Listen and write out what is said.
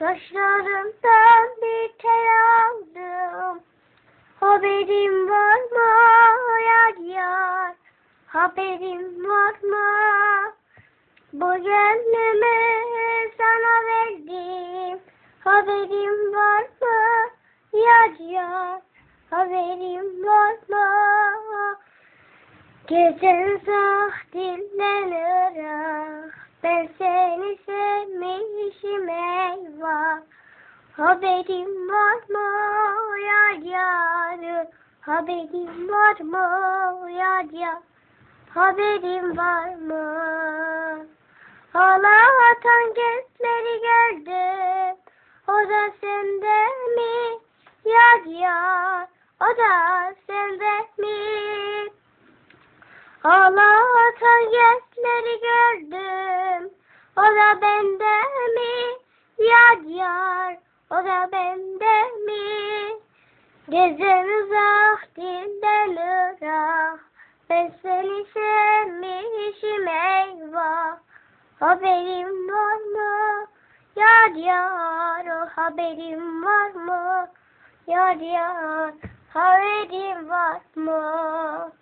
Saçlarımdan bir tel aldım. Haberim var mı yar yar? Haberim var mı? Bu gönlümü sana verdim. Haberim var mı yar yar? Haberim var mı? Gece uzak dilden ırak Ben Haberim var mı? Yar yar Haberim var mı? Yar yar Haberim var mı? Ağlatan gözleri gördüm O da sende mi? Yar yar O da sende mi? Ağlatan gözleri gördüm. O da bende mi? O da bende mi? Gezen uzak dilden ırak. Ben seni sevmişim eyvah. Haberim var mı? Yar yar. O haberim var mı? Yar yar. Haberim var mı?